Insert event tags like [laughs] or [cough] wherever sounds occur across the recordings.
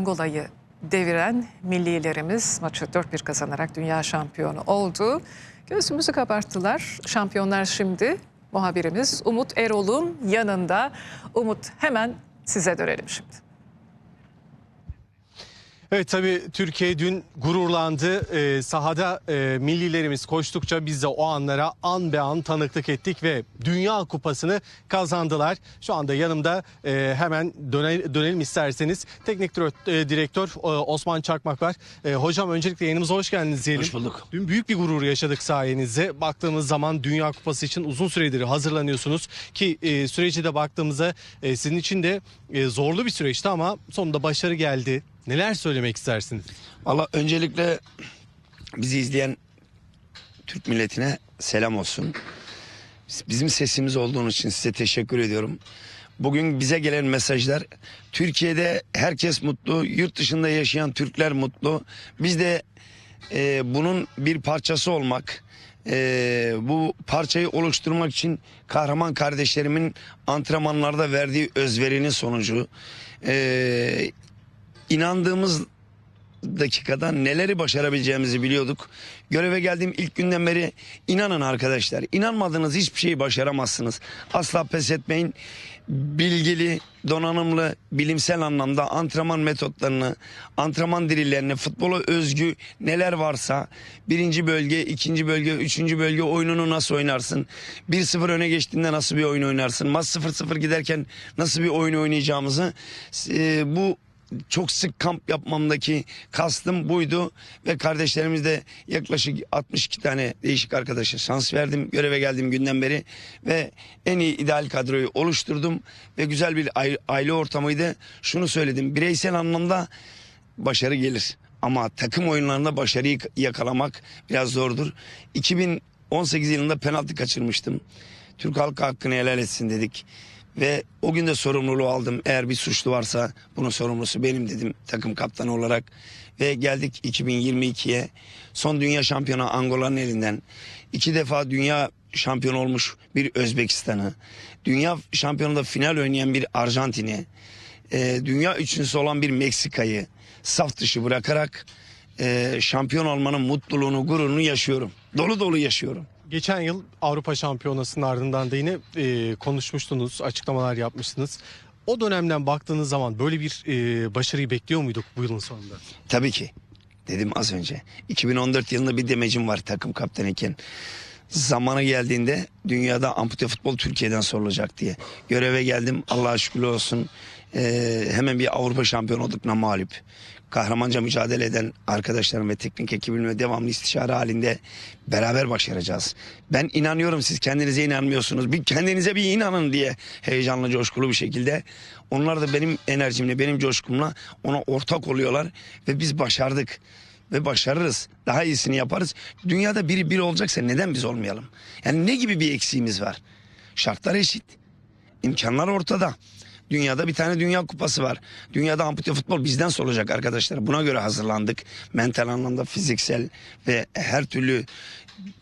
Angola'yı deviren millilerimiz maçı 4-1 kazanarak dünya şampiyonu oldu. Gözümüzü kabarttılar. Şampiyonlar şimdi muhabirimiz Umut Erol'un yanında. Umut hemen size dönelim şimdi. Evet tabii Türkiye dün gururlandı. Ee, sahada e, millilerimiz koştukça biz de o anlara an be an tanıklık ettik ve Dünya Kupası'nı kazandılar. Şu anda yanımda e, hemen döne- dönelim isterseniz. Teknik direktör, e, direktör e, Osman Çakmak var. E, hocam öncelikle yayınımıza hoş geldiniz diyelim. Hoş bulduk. Dün büyük bir gurur yaşadık sayenizde. Baktığımız zaman Dünya Kupası için uzun süredir hazırlanıyorsunuz ki e, süreci de baktığımızda e, sizin için de e, zorlu bir süreçti ama sonunda başarı geldi. Neler söylemek istersiniz? Valla öncelikle bizi izleyen Türk milletine selam olsun. Bizim sesimiz olduğunuz için size teşekkür ediyorum. Bugün bize gelen mesajlar Türkiye'de herkes mutlu, yurt dışında yaşayan Türkler mutlu. Biz de e, bunun bir parçası olmak, e, bu parçayı oluşturmak için kahraman kardeşlerimin antrenmanlarda verdiği özverinin sonucu, e, inandığımız dakikada neleri başarabileceğimizi biliyorduk. Göreve geldiğim ilk günden beri inanın arkadaşlar. inanmadığınız hiçbir şeyi başaramazsınız. Asla pes etmeyin. Bilgili, donanımlı, bilimsel anlamda antrenman metotlarını, antrenman dirillerini, futbola özgü neler varsa birinci bölge, ikinci bölge, üçüncü bölge oyununu nasıl oynarsın? 1-0 öne geçtiğinde nasıl bir oyun oynarsın? Maç 0-0 giderken nasıl bir oyun oynayacağımızı e, bu çok sık kamp yapmamdaki kastım buydu ve kardeşlerimiz de yaklaşık 62 tane değişik arkadaşa şans verdim göreve geldiğim günden beri ve en iyi ideal kadroyu oluşturdum ve güzel bir aile ortamıydı. Şunu söyledim bireysel anlamda başarı gelir ama takım oyunlarında başarıyı yakalamak biraz zordur. 2018 yılında penaltı kaçırmıştım. Türk halkı hakkını helal etsin dedik. Ve o gün de sorumluluğu aldım. Eğer bir suçlu varsa bunun sorumlusu benim dedim takım kaptanı olarak. Ve geldik 2022'ye. Son dünya şampiyonu Angola'nın elinden. iki defa dünya şampiyon olmuş bir Özbekistan'ı. Dünya şampiyonunda final oynayan bir Arjantin'i. e, dünya üçüncüsü olan bir Meksika'yı saf dışı bırakarak e, şampiyon olmanın mutluluğunu, gururunu yaşıyorum. Dolu dolu yaşıyorum. Geçen yıl Avrupa Şampiyonası'nın ardından da yine e, konuşmuştunuz, açıklamalar yapmıştınız. O dönemden baktığınız zaman böyle bir e, başarıyı bekliyor muyduk bu yılın sonunda? Tabii ki. Dedim az önce. 2014 yılında bir demecim var takım kaptanıyken. Zamanı geldiğinde dünyada ampute futbol Türkiye'den sorulacak diye. Göreve geldim. Allah'a şükür olsun. Ee, hemen bir Avrupa şampiyonu olduk namalip. Kahramanca mücadele eden arkadaşlarım ve teknik ekibimle devamlı istişare halinde beraber başaracağız. Ben inanıyorum siz kendinize inanmıyorsunuz. Bir kendinize bir inanın diye heyecanlı coşkulu bir şekilde. Onlar da benim enerjimle benim coşkumla ona ortak oluyorlar ve biz başardık ve başarırız. Daha iyisini yaparız. Dünyada biri bir olacaksa neden biz olmayalım? Yani ne gibi bir eksiğimiz var? Şartlar eşit. İmkanlar ortada. Dünyada bir tane dünya kupası var. Dünyada ampute futbol bizden sorulacak arkadaşlar. Buna göre hazırlandık. Mental anlamda, fiziksel ve her türlü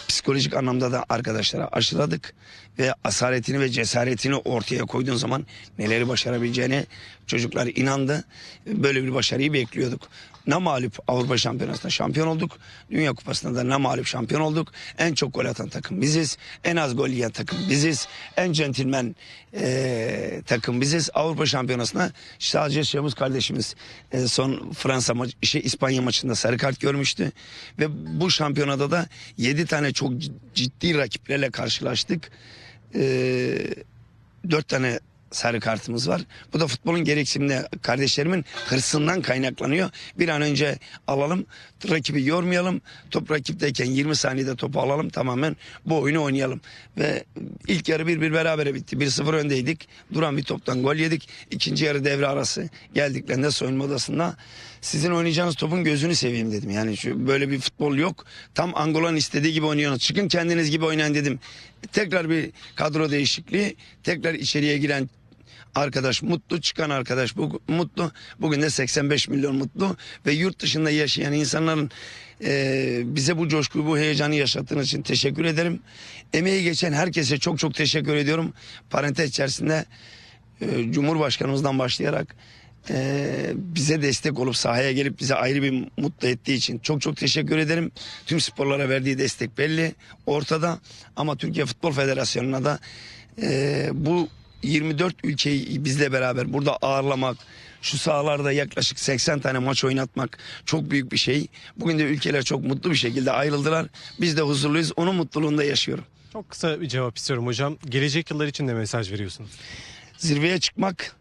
psikolojik anlamda da arkadaşlara aşıladık. Ve asaletini ve cesaretini ortaya koyduğun zaman neleri başarabileceğine çocuklar inandı. Böyle bir başarıyı bekliyorduk. Ne mağlup Avrupa Şampiyonası'nda şampiyon olduk. Dünya Kupası'nda da ne mağlup şampiyon olduk. En çok gol atan takım biziz. En az gol yiyen takım biziz. En centilmen eee, takım biziz. Avrupa Şampiyonası'na sadece Şamuz kardeşimiz eee, son Fransa maçı, şey, İspanya maçında sarı kart görmüştü. Ve bu şampiyonada da 7 tane çok ciddi rakiplerle karşılaştık. Dört tane sarı kartımız var. Bu da futbolun gereksinimine kardeşlerimin hırsından kaynaklanıyor. Bir an önce alalım, rakibi yormayalım. Top rakipteyken 20 saniyede topu alalım tamamen bu oyunu oynayalım. Ve ilk yarı bir bir berabere bitti. 1-0 öndeydik. Duran bir toptan gol yedik. İkinci yarı devre arası geldiklerinde soyunma odasında sizin oynayacağınız topun gözünü seveyim dedim. Yani şu böyle bir futbol yok. Tam Angola'nın istediği gibi oynuyorsunuz. Çıkın kendiniz gibi oynayın dedim. Tekrar bir kadro değişikliği. Tekrar içeriye giren arkadaş mutlu çıkan arkadaş bu, mutlu. Bugün de 85 milyon mutlu. Ve yurt dışında yaşayan insanların e, bize bu coşkuyu bu heyecanı yaşattığınız için teşekkür ederim. Emeği geçen herkese çok çok teşekkür ediyorum. Parantez içerisinde e, Cumhurbaşkanımızdan başlayarak e, bize destek olup sahaya gelip bize ayrı bir mutlu ettiği için çok çok teşekkür ederim. Tüm sporlara verdiği destek belli ortada. Ama Türkiye Futbol Federasyonu'na da e, bu 24 ülkeyi bizle beraber burada ağırlamak, şu sahalarda yaklaşık 80 tane maç oynatmak çok büyük bir şey. Bugün de ülkeler çok mutlu bir şekilde ayrıldılar. Biz de huzurluyuz. Onun mutluluğunda yaşıyorum. Çok kısa bir cevap istiyorum hocam. Gelecek yıllar için de mesaj veriyorsunuz. Zirveye çıkmak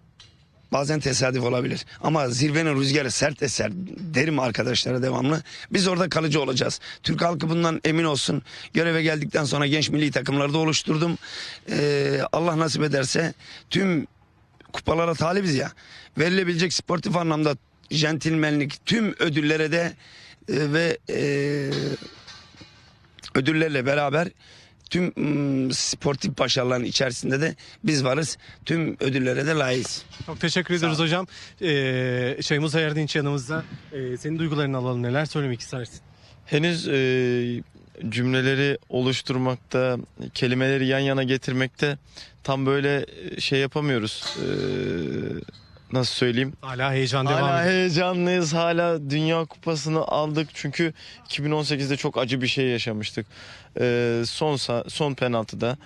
bazen tesadüf olabilir. Ama zirvenin rüzgarı sert eser derim arkadaşlara devamlı. Biz orada kalıcı olacağız. Türk halkı bundan emin olsun. Göreve geldikten sonra genç milli takımları da oluşturdum. Ee, Allah nasip ederse tüm kupalara talibiz ya. Verilebilecek sportif anlamda jentilmenlik tüm ödüllere de e, ve e, ödüllerle beraber tüm mm, sportif başarıların içerisinde de biz varız. Tüm ödüllere de layığız. Çok teşekkür ederiz hocam. Ee, Şeymuz Erdinç yanımızda. Ee, senin duygularını alalım. Neler söylemek istersin? Henüz e, cümleleri oluşturmakta, kelimeleri yan yana getirmekte tam böyle şey yapamıyoruz. E, nasıl söyleyeyim? Hala heyecan devam Hala ediyor. heyecanlıyız. Hala Dünya Kupası'nı aldık. Çünkü 2018'de çok acı bir şey yaşamıştık. E, son son penaltıda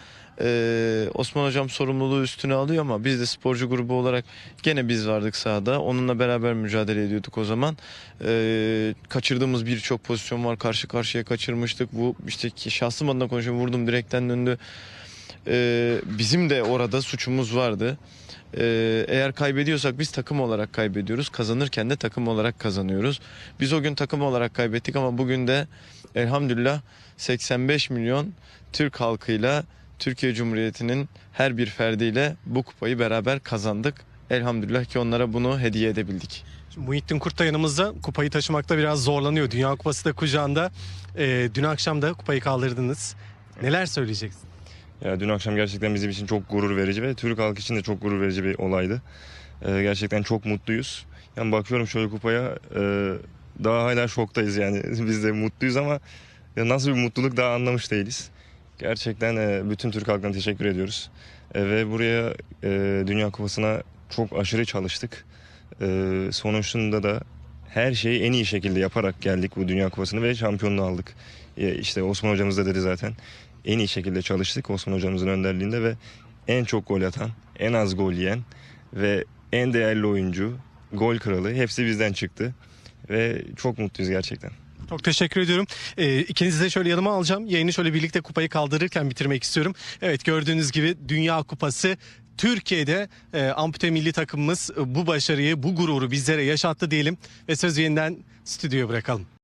e, Osman Hocam sorumluluğu üstüne alıyor ama biz de sporcu grubu olarak gene biz vardık sahada. Onunla beraber mücadele ediyorduk o zaman. E, kaçırdığımız birçok pozisyon var. Karşı karşıya kaçırmıştık. Bu işte şahsım adına konuşuyorum. Vurdum direkten döndü. E, bizim de orada suçumuz vardı. Ee, eğer kaybediyorsak biz takım olarak kaybediyoruz. Kazanırken de takım olarak kazanıyoruz. Biz o gün takım olarak kaybettik ama bugün de elhamdülillah 85 milyon Türk halkıyla Türkiye Cumhuriyeti'nin her bir ferdiyle bu kupayı beraber kazandık. Elhamdülillah ki onlara bunu hediye edebildik. Muhittin Kurt da yanımızda. Kupayı taşımakta biraz zorlanıyor. Dünya Kupası da kucağında. Ee, dün akşam da kupayı kaldırdınız. Neler söyleyeceksin? Ya dün akşam gerçekten bizim için çok gurur verici ve Türk halkı için de çok gurur verici bir olaydı. Ee, gerçekten çok mutluyuz. Yani bakıyorum şöyle kupaya e, daha hala şoktayız yani. [laughs] Biz de mutluyuz ama ya nasıl bir mutluluk daha anlamış değiliz. Gerçekten e, bütün Türk halkına teşekkür ediyoruz. E, ve buraya e, Dünya Kupası'na çok aşırı çalıştık. E, sonuçta da her şeyi en iyi şekilde yaparak geldik bu Dünya Kupası'nı ve şampiyonluğu aldık. E, işte Osman hocamız da dedi zaten en iyi şekilde çalıştık Osman hocamızın önderliğinde ve en çok gol atan, en az gol yiyen ve en değerli oyuncu, gol kralı hepsi bizden çıktı. Ve çok mutluyuz gerçekten. Çok teşekkür ediyorum. Ee, ikinizi de şöyle yanıma alacağım. Yayını şöyle birlikte kupayı kaldırırken bitirmek istiyorum. Evet gördüğünüz gibi Dünya Kupası Türkiye'de e, ampute milli takımımız e, bu başarıyı, bu gururu bizlere yaşattı diyelim ve sözü yeniden stüdyoya bırakalım.